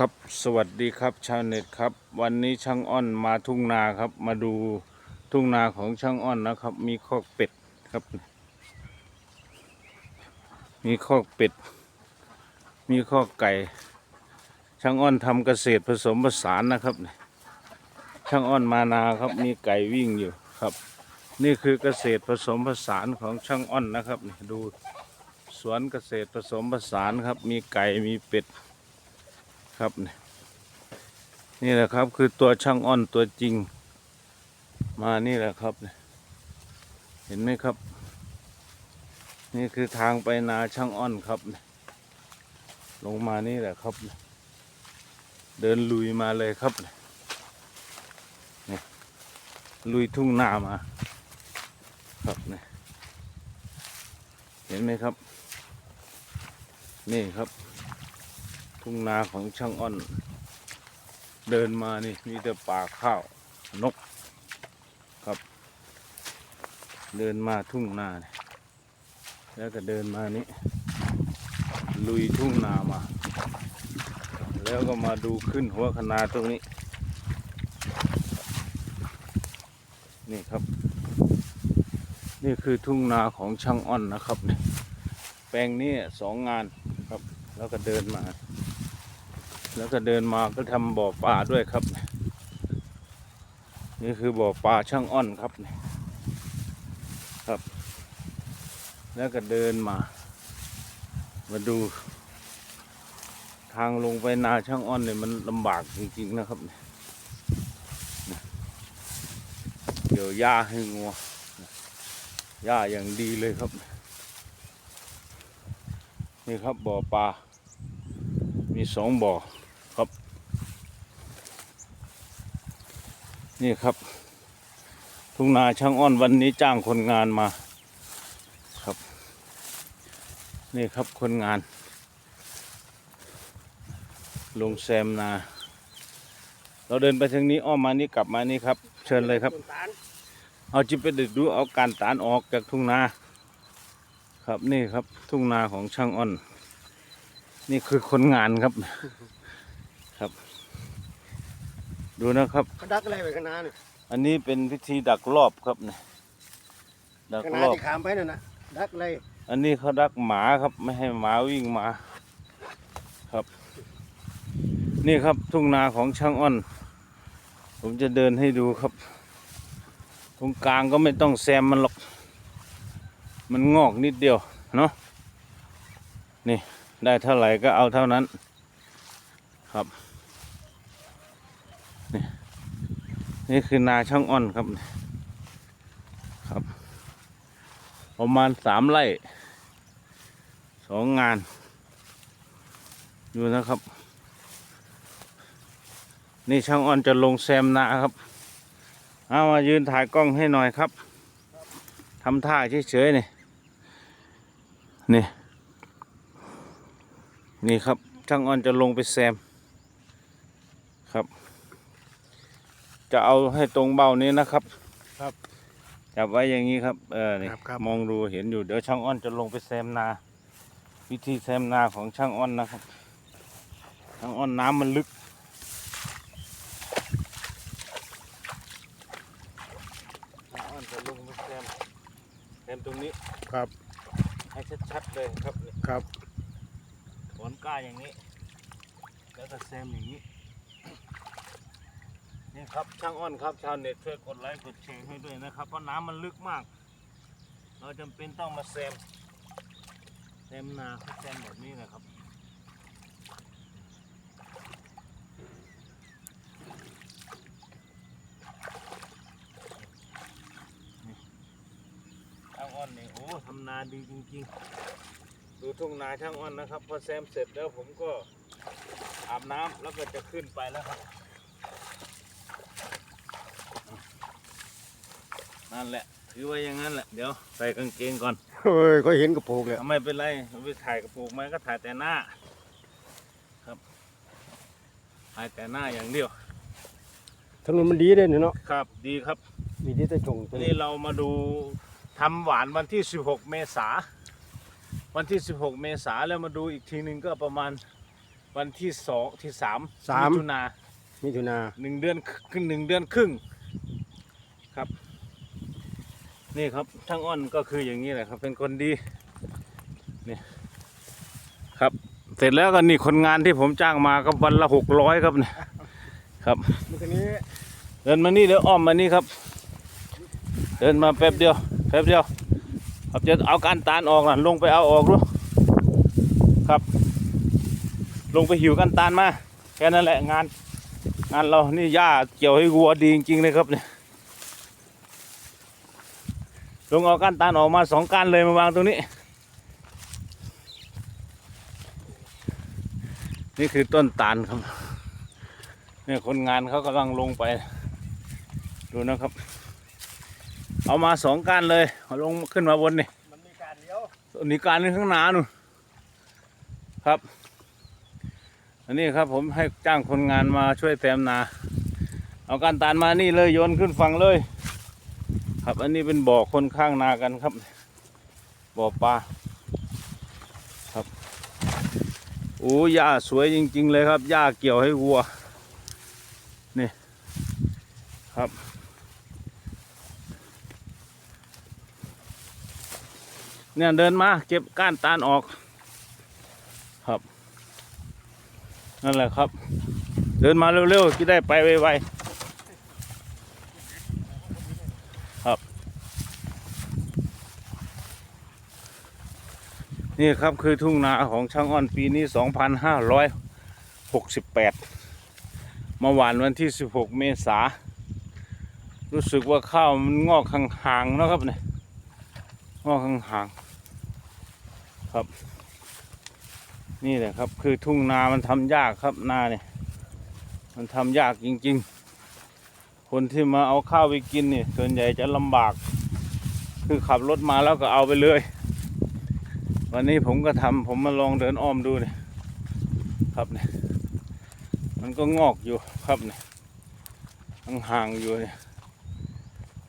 ครับสวัสดีครับชาวเน็ตครับ วันนี้ช่างอ้อนมาทุ่งนาครับ มาดูทุ่งนาของช่างอ้อนนะครับ มีคอกเป็ดครับ มีคอกเป็ด มีคอกไก่ ช่างอ้อนทำเกษตรผสมผสานนะครับ ช่างอ้อนมานาครับ มีไก่วิ่งอยู่ครับ นี่คือเกษตรผสมผสานของช่างอ้อนนะครับนี่ดูสวนเกษตรผสมผสานครับ มีไก่มีเป็ด ครับนี่นี่แหละครับคือตัวช่างอ้อนตัวจริง มานี่แหละครับ เห็นไหมครับ นี่คือทางไปนาช่างอ้อนครับ ลงมานี่แหละครับ เดินลุยมาเลยครับนี่ลุยทุ่งนามา ครับนี่เห็นไหมครับ นี่ครับ ทุ่งนาของช่างอ้อน เดินมานี่มีแต่ป่าข้าวนกครับ เดินมาทุ่งนาแล้วก็เดินมานี่ลุยทุ่งนามา แล้วก็มาดูขึ้นหัวคนาตรงนี้ นี่ครับ นี่คือทุ่งนาของช่างอ้อนนะครับ แปลงนี้สองงานครับ แล้วก็เดินมา แล้วก็เดินมาก็ทำบ่อปลาด้วยครับ นี่คือบ่อปลาช่างอ้อนครับนะครับ แล้วก็เดินมา มาดู ทางลงไปนาช่างอ้อนเนี่ยมันลำบากจริงๆนะครับนี่นะเดี๋ยวหญ้าให้งัวหญ้าอย่างดีเลยครับ นี่ครับบ่อปลา มีสองบ่อครับ นี่ครับ ทุ่งนาช่างอ้อนวันนี้จ้างคนงานมาครับ นี่ครับคนงาน ลงแซมนา เราเดินไปทางนี้อ้อมมานี่กลับมานี่ครับ เชิญเลยครับ เอาจิบไปดึกดูเอาการตานออกจากทุ่งนาครับนี่ครับทุ่งนาของช่างอ้อน นี่คือคนงานครับครับ ดูนะครับ เขาดักอะไรไว้ข้างหน้านี่อันนี้เป็นพิธีดักรอบครับเนี่ยดักข้างหน้ารอบ ที่ขามไปนั่นนะดักอะไรอันนี้เขาดักหมาครับ ไม่ให้หมาวิ่งมาครับ นี่ครับทุ่งนาของช่างอ้อน ผมจะเดินให้ดูครับ ตรงกลางก็ไม่ต้องแซมมันหรอก มันงอกนิดเดียวเนาะนี่ได้เท่าไหร่ก็เอาเท่านั้น ครับ นี่นี่คือนาช่างอ้อนครับครับ ประมาณสามไร่สองงานดูนะครับ นี่ช่างอ้อนจะลงแซมนาครับ เอามายืนถ่ายกล้องให้หน่อยครับทำท่าเฉยๆนี่นี่นี่ครับช่างอ้อนจะลงไปแซมครับ จะเอาให้ตรงเบ้านี้นะครับ ครับ จับไว้อย่างนี้ครับเออนี่ครับครับ มองดูเห็นอยู่เดี๋ยวช่างอ้อนจะลงไปแซมนา วิธีแซมนาของช่างอ้อนนะครับ ช่างอ้อนน้ำมันลึก ช่างอ้อนจะลงไปแซมแซมตรงนี้ครับให้ชัดๆเลยครับนี่ครับ ถอนก้าอย่างนี้ แล้วก็แซมอย่างนี้ นี่ครับช่างอ้อนครับชาวเน็ตช่วยกดไลค์กดแชร์ให้ด้วยนะครับ เพราะน้ำมันลึกมาก เราจำเป็นต้องมาแซมแซมนาแซมแบบนี้นะครับช่างอ้อนเนี่ยโอ้ทำนาดีจริงๆ ดูทุ่งนาช่างอ้อนนะครับ พอแซมเสร็จแล้วผมก็อาบน้ำแล้วก็จะขึ้นไปแล้วครับ นั่นแหละ ถือไว้อย่างนั้นแหละ เดี๋ยวใส่กางเกงก่อนเฮ้ยก็เห็นกระโปรงเลยไม่เป็นไรไปถ่ายกระโปรงมันก็ถ่ายแต่หน้า ครับ ถ่ายแต่หน้าอย่างเดียว ถนนมันดีเลยเนาะ ครับ ดีครับ มีที่จะจงตัวนี่เรามาดูทำหวานวันที่ 16 เมษา วันที่ 16 เมษาแล้วมาดูอีกทีหนึ่งก็ประมาณวันที่สองที่สามสามถุนามิถุนาหนึ่งเดือนครึ่งหนึ่งเดือนครึ่งครับ นี่ครับช่างอ้อนก็คืออย่างนี้แหละครับ เป็นคนดีนี่ครับ เสร็จแล้วก็นี่คนงานที่ผมจ้างมาก็วันละหกร้อยครับเนี่ยครับเดินมานี่เดี๋ยวอ้อมมานี่ครับ เดินมาแป๊บเดียวแป๊บเดียวครับจะเอาการตานออกนะลงไปเอาออกดูครับ ลงไปหิวกันตานมาแค่นั้นแหละงานงานเรานี่หญ้าเกี่ยวให้วัวดีจริงๆเลยครับเนี่ย ลงเอาก้านตาลออกมาสองก้านเลยมาวางตรงนี้ นี่คือต้นตาลครับเนี่ยคนงานเขากำลังลงไป ดูนะครับ เอามาสองก้านเลยเอาลงขึ้นมาบนนี่มันมีการเลี้ยวตนนี้การนึงข้างหน้านู่นครับ อันนี้ครับผมให้จ้างคนงานมาช่วยเต็มนา เอาการตานมานี่เลยโยนขึ้นฝั่งเลย ครับอันนี้เป็นบ่อคนข้างนากันครับ บ่อปลาครับโอ้หญ้าสวยจริง ๆ เลยครับหญ้าเกี่ยวให้วัวนี่ครับ เนี่ยเดินมาเก็บก้านตาลออกครับ นั่นแหละครับ เดินมาเร็วๆจะได้ไปไวๆ ครับ นี่ครับคือทุ่งนาของช่างอ้อนปีนี้ 2568เมื่อวานวันที่ 16 เมษา รู้สึกว่าข้าวมันงอกห่างๆนะครับเนี่ยงอกห่างๆครับ นี่แหละครับคือทุ่งนามันทำยากครับนาเนี่ย มันทำยากจริง ๆ คนที่มาเอาข้าวไปกินนี่ส่วนใหญ่จะลำบาก คือขับรถมาแล้วก็เอาไปเลย วันนี้ผมก็ทำผมมาลองเดินอ้อมดูเนี่ยครับเนี่ยมันก็งอกอยู่ครับเนี่ยห่างอยู่เนี่ย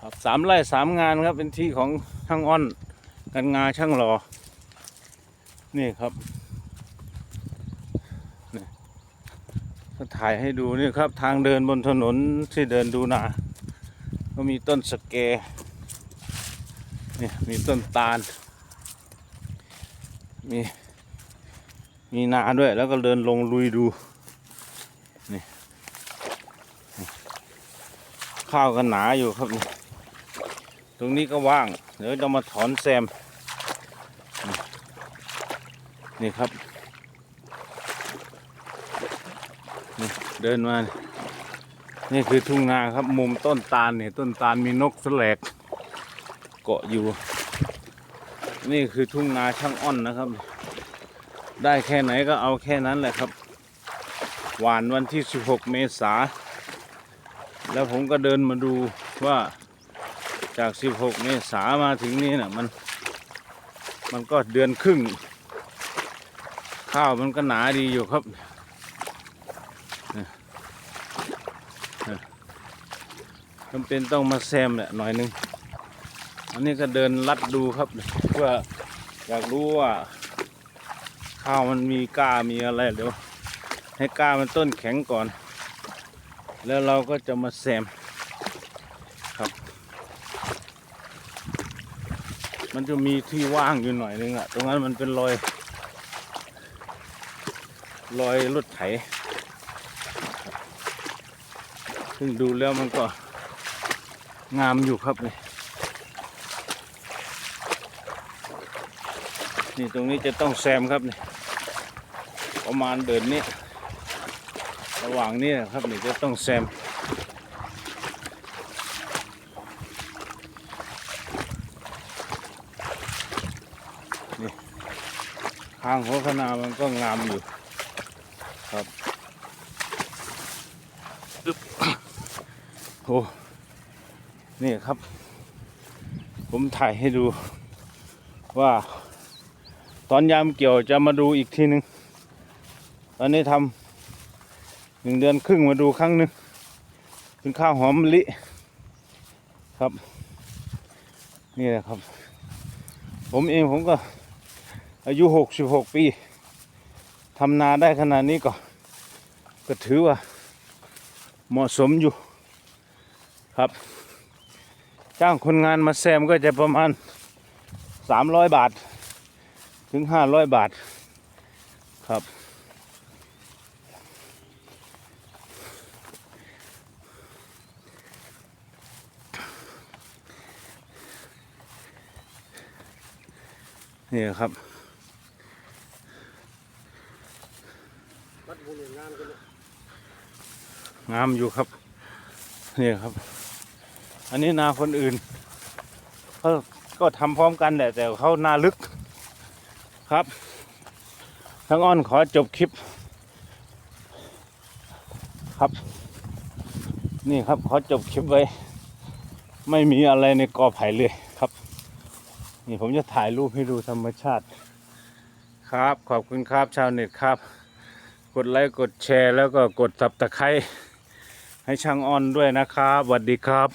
ครับสามไร่สามงานครับเป็นที่ของช่างอ้อน กันงาช่างหลอนี่ครับ ถ่ายให้ดูนี่ครับ ทางเดินบนถนนที่เดินดูนา ก็มีต้นสเกนี่มีต้นตาล มีมีนาด้วยแล้วก็เดินลงลุยดูนี่ข้าวกันหนาอยู่ครับนี่ตรงนี้ก็ว่าง เดี๋ยวจะมาถอนแซม นี่ครับ นี่เดินมา นี่คือทุ่งนาครับ มุมต้นตาลเนี่ยต้นตาลมีนกแสลกเกาะอยู่ นี่คือทุ่งนาช่างอ้อนนะครับ ได้แค่ไหนก็เอาแค่นั้นแหละครับ หวานวันที่ 16 เมษา แล้วผมก็เดินมาดูว่าจาก 16 เมษามาถึงนี่น่ะมัน มันก็เดือนครึ่ง ข้าวมันก็หนาดีอยู่ครับ จำเป็นต้องมาแซมแหละหน่อยหนึง อันนี้ก็เดินลัดดูครับเพื่ออยากรู้ว่า ข้าวมันมีก้ามีอะไรเดี๋ยวให้ก้ามันต้นแข็งก่อน แล้วเราก็จะมาแซมครับ มันจะมีที่ว่างอยู่หน่อยนึงอะตรงนั้นมันเป็นรอยรอยรถไถซึ่งดูแล้วมันก็ งามอยู่ครับนี่นี่ตรงนี้จะต้องแซมครับนี่ประมาณเดินนี้ระหว่างนี้ครับนี่จะต้องแซมนี่ข้างหัวขนามันก็งามอยู่ครับ โอ้ นี่ครับ ผมถ่ายให้ดูว่า ตอนยามเกี่ยวจะมาดูอีกทีหนึ่งตอนนี้ทำหนึ่งเดือนครึ่งมาดูครั้งหนึ่งเป็นข้าวหอมมะลิครับ นี่แหละครับ ผมเองผมก็อายุหกสิบหกปีทำนาได้ขนาดนี้ก็ ก็ถือว่าเหมาะสมอยู่ครับ จ้างคนงานมาแซมก็จะประมาณสามร้อยบาท ถึงห้าร้อยบาทครับ นี่ครับงามอยู่ครับ นี่ครับ อันนี้นาคนอื่นเขาก็ทำพร้อมกันแหละแต่เขานาลึกครับ ทั้งอ้อนขอจบคลิป ครับ นี่ครับขอจบคลิปไว้ ไม่มีอะไรในกอไผ่เลยครับ นี่ผมจะถ่ายรูปให้ดูธรรมชาติ ครับขอบคุณครับชาวเน็ตครับ กดไลค์กดแชร์แล้วก็กดสับตะไคร้ให้ช่างอ้อนด้วยนะครับสวัสดีครับ